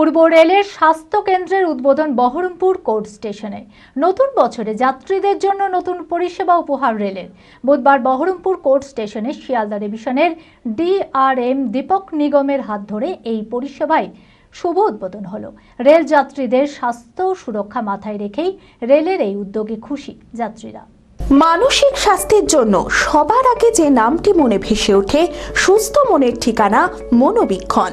পূর্ব রেলের স্বাস্থ্য কেন্দ্রের উদ্বোধন বহরমপুর কোর্ট স্টেশনে। নতুন বছরে যাত্রীদের জন্য নতুন পরিষেবা উপহার রেলের। বুধবার বহরমপুর কোর্ট স্টেশনে শিয়ালদা ডিভিশনের ডিআরএম দীপক নিগমের হাত ধরে এই পরিষেবায় শুভ উদ্বোধন হলো। রেল যাত্রীদের স্বাস্থ্য সুরক্ষা মাথায় রেখেই রেলের এই উদ্যোগে খুশি যাত্রীরা। মানসিক স্বাস্থ্যের জন্য সবার আগে যে নামটি মনে ভেসে ওঠে, সুস্থ মনের ঠিকানা মনোবীক্ষণ।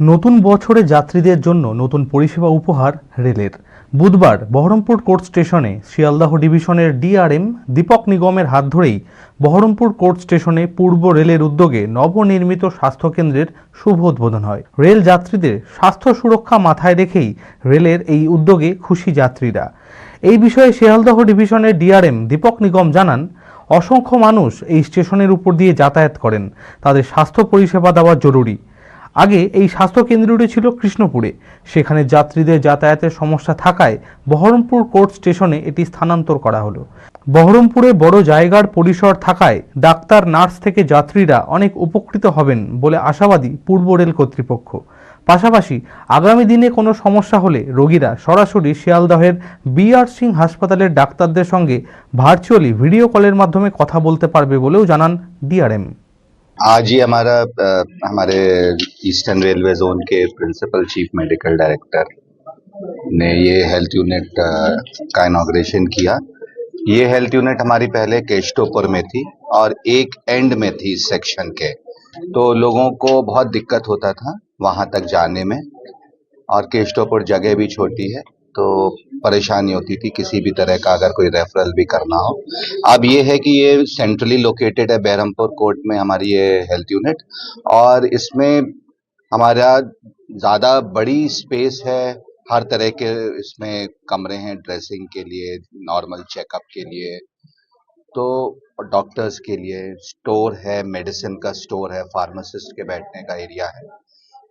নতুন বছরে যাত্রীদের জন্য নতুন পরিষেবা উপহার রেলের। বুধবার বহরমপুর কোর্ট স্টেশনে শিয়ালদাহ ডিভিশনের ডিআরএম দীপক নিগমের হাত ধরেই বহরমপুর কোর্ট স্টেশনে পূর্ব রেলের উদ্যোগে নবনির্মিত স্বাস্থ্যকেন্দ্রের শুভ উদ্বোধন হয়। রেল যাত্রীদের স্বাস্থ্য সুরক্ষা মাথায় রেখেই রেলের এই উদ্যোগে খুশি যাত্রীরা। এই বিষয়ে শিয়ালদহ ডিভিশনের ডিআরএম দীপক নিগম জানান, অসংখ্য মানুষ এই স্টেশনের উপর দিয়ে যাতায়াত করেন। তাদের স্বাস্থ্য পরিষেবা দেওয়া জরুরি। আগে এই স্বাস্থ্য কেন্দ্রটি ছিল কৃষ্ণপুরে। সেখানে যাত্রীদের যাতায়াতের সমস্যা থাকায় বহরমপুর কোর্ট স্টেশনে এটি স্থানান্তর করা হলো। বহরমপুরে বড় জায়গার পরিসর থাকায় ডাক্তার, নার্স থেকে যাত্রীরা অনেক উপকৃত হবেন বলে আশাবাদী পূর্ব রেল কর্তৃপক্ষ। পাশাপাশি আগামী দিনে কোনো সমস্যা হলে রোগীরা সরাসরি শিয়ালদহের বিআর সিং হাসপাতালের ডাক্তারদের সঙ্গে ভার্চুয়ালি ভিডিও কলের মাধ্যমে কথা বলতে পারবে বলেও জানান ডিআরএম। आज ही हमारा अ, हमारे ईस्टर्न रेलवे जोन के प्रिंसिपल चीफ मेडिकल डायरेक्टर ने ये हेल्थ यूनिट का इनॉग्रेशन किया। ये हेल्थ यूनिट हमारी पहले केस्टोपुर में थी और एक एंड में थी इस सेक्शन के। तो लोगों को बहुत दिक्कत होता था वहाँ तक जाने में और केस्टोपुर जगह भी छोटी है। तो परेशानी होती थी किसी भी तरह का, अगर कोई रेफरल भी करना हो। अब ये है कि ये सेंट्रली लोकेटेड है बहरमपुर कोर्ट में हमारी ये हेल्थ यूनिट और इसमें हमारा ज़्यादा बड़ी स्पेस है हर तरह के इसमें कमरे हैं ड्रेसिंग के लिए नॉर्मल चेकअप के लिए तो डॉक्टर्स के लिए स्टोर है मेडिसिन का स्टोर है फार्मासिस्ट के बैठने का एरिया है।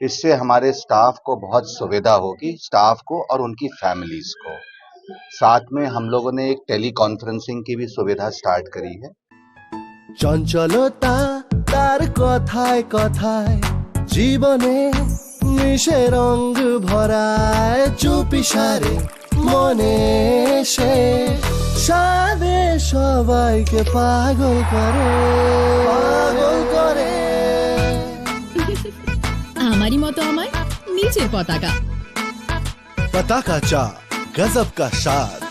इससे हमारे स्टाफ को बहुत सुविधा होगी स्टाफ को और उनकी फैमिलीज को साथ में हम लोगों ने एक टेली कॉन्फ्रेंसिंग की भी सुविधा स्टार्ट करी है চঞ্চলতা তার কথায় কথায় জীবনে মিশে রঙ ভরায় চুপি সারে মনে সে সাদে সবাইকে পাগল করে তোমারই মতো আমায় নিজের পতাকা। পতাকা চা গজব কা স্বাদ